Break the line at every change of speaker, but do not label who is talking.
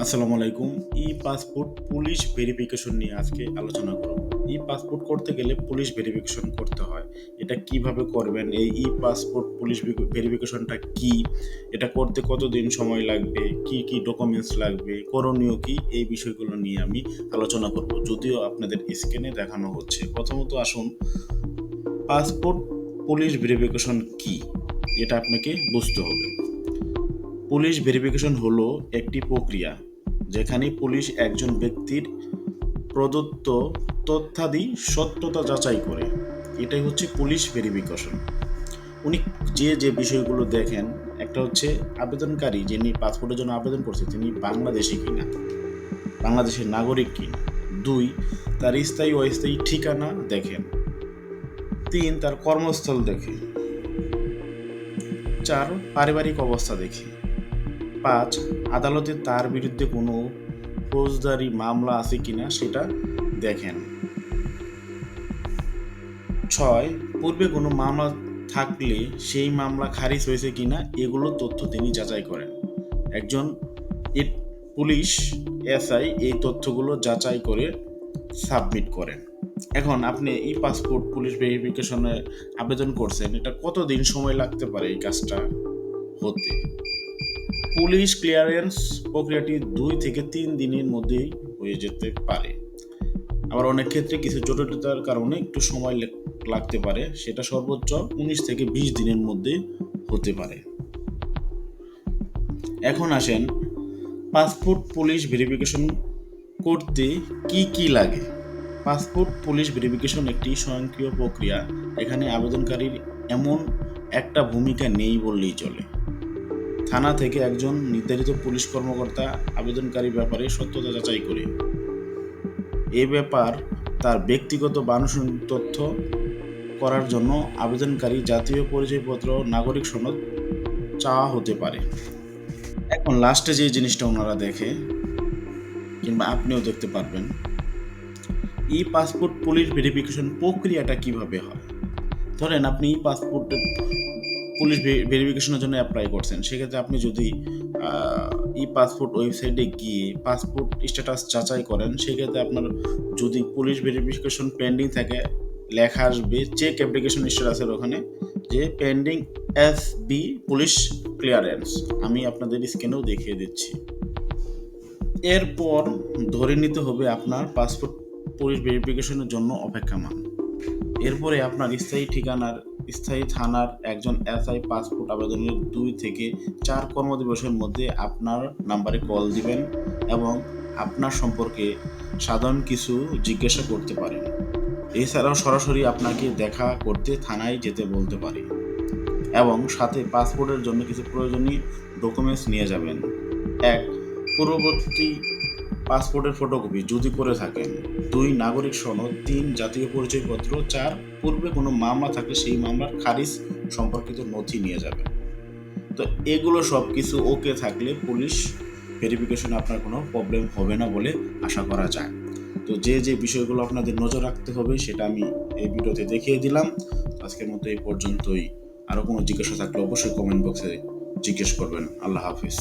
আসসালামু আলাইকুম। ই passport police verification নিয়ে আজকে আলোচনা করব। ই পাসপোর্ট করতে গেলে পুলিশ ভেরিফিকেশন করতে হয়। এটা কীভাবে করবেন? এই ই পাসপোর্ট পুলিশ ভেরিফিকেশনটা কি? এটা করতে কতদিন সময় লাগবে? কি কি ডকুমেন্টস লাগবে? করণীয় কি? এই বিষয়গুলো নিয়ে আমি আলোচনা করব। যদিও আপনাদের স্ক্রিনে দেখানো হচ্ছে। প্রথমত আসুন, পাসপোর্ট পুলিশ ভেরিফিকেশন কি? এটা আপনাকে বুঝতে হবে। পুলিশ ভেরিফিকেশন হলো একটি প্রক্রিয়া, যেখানে পুলিশ একজন ব্যক্তির প্রদত্ত তথ্যাদি সত্যতা যাচাই করে। এটাই হচ্ছে পুলিশ ভেরিফিকেশন। উনি যে যে বিষয়গুলো দেখেন, একটা হচ্ছে আবেদনকারী যিনি পাসপোর্টের জন্য আবেদন করছে, তিনি বাংলাদেশি কিনা, বাংলাদেশের নাগরিক কিনা। দুই, তার স্থায়ী অস্থায়ী ঠিকানা দেখেন। তিন, তার কর্মস্থল দেখে চার, পারিবারিক অবস্থা দেখে পাঁচ, আদালতে তার বিরুদ্ধে কোনো ফৌজদারি মামলা আছে কিনা সেটা দেখেন। ছয়, পূর্বে কোনো মামলা থাকলে সেই মামলা খারিজ হয়েছে কিনা এগুলো তথ্য তিনি যাচাই করেন। একজন পুলিশ এসআই এই তথ্যগুলো যাচাই করে সাবমিট করেন। এখন আপনি এই পাসপোর্ট পুলিশ ভেরিফিকেশনে আবেদন করছেন, এটা কতদিন সময় লাগতে পারে এই কাজটা হতে? পুলিশ ক্লিয়ারেন্স প্রক্রিয়াটি দুই থেকে তিন দিনের মধ্যেই হয়ে যেতে পারে। আবার অনেক ক্ষেত্রে কিছু জটিলতার কারণে একটু সময় লাগতে পারে। সেটা সর্বোচ্চ উনিশ থেকে বিশ দিনের মধ্যে হতে পারে। এখন আসেন পাসপোর্ট পুলিশ ভেরিফিকেশন করতে কি কি লাগে? পাসপোর্ট পুলিশ ভেরিফিকেশন একটি স্বয়ংক্রিয় প্রক্রিয়া। এখানে আবেদনকারীর এমন একটা ভূমিকা নেই বললেই চলে। থানা থেকে একজন নির্ধারিত পুলিশ কর্মকর্তা আবেদনকারী ব্যাপারে সত্যতা যাচাই করে। এ ব্যাপার তার ব্যক্তিগত বানুষঙ্গিক তথ্য করার জন্য আবেদনকারী জাতীয় পরিচয়পত্র, নাগরিক সনদ চাওয়া হতে পারে। এখন লাস্টে যে জিনিসটা ওনারা দেখে, কিংবা আপনিও দেখতে পারবেন, ই পাসপোর্ট পুলিশ ভেরিফিকেশন প্রক্রিয়াটা কীভাবে হয়? ধরেন আপনি ই পাসপোর্টের পুলিশ ভেরিফিকেশনের জন্য অ্যাপ্লাই করছেন। সেক্ষেত্রে আপনি যদি ই পাসপোর্ট ওয়েবসাইটে গিয়ে পাসপোর্ট স্ট্যাটাস যাচাই করেন, সেক্ষেত্রে আপনার যদি পুলিশ ভেরিফিকেশন পেন্ডিং থাকে, লেখা আসবে চেক অ্যাপ্লিকেশন স্ট্যাটাসের ওখানে যে pending S B police clearance আমি আপনাদের স্ক্যানেও দেখিয়ে দিচ্ছি। এরপর ধরে নিতে হবে আপনার পাসপোর্ট পুলিশ ভেরিফিকেশনের জন্য অপেক্ষামান। এরপরে আপনার স্থায়ী ঠিকানার স্থায়ী থানার একজন এসআই পাসপোর্ট আবেদনের দুই থেকে চার কর্মদিবসের মধ্যে আপনার নাম্বারে কল দিবেন এবং আপনার সম্পর্কে সাধারণ কিছু জিজ্ঞাসা করতে পারেন। এছাড়াও সরাসরি আপনাকে দেখা করতে থানায় যেতে বলতে পারে এবং সাথে পাসপোর্টের জন্য কিছু প্রয়োজনীয় ডকুমেন্টস নিয়ে যাবেন। এক পূর্ববর্তী পাসপোর্টের ফটোকপি যদি করে থাকেন, দুই নাগরিক সনদ তিন জাতীয় পরিচয়পত্র, চার পূর্বে কোনো মামলা থাকলে সেই মামলার খারিজ সম্পর্কিত নথি নিয়ে যাবেন। তো এগুলো সব কিছু ওকে থাকলে পুলিশ ভেরিফিকেশনে আপনার কোনো প্রবলেম হবে না বলে আশা করা যায়। তো যে যে বিষয়গুলো আপনাদের নজর রাখতে হবে সেটা আমি এই ভিডিওতে দেখিয়ে দিলাম। আজকের মতো এই পর্যন্তই। আরও কোনো জিজ্ঞাসা থাকলে অবশ্যই কমেন্ট বক্সে জিজ্ঞেস করবেন। আল্লাহ হাফিজ।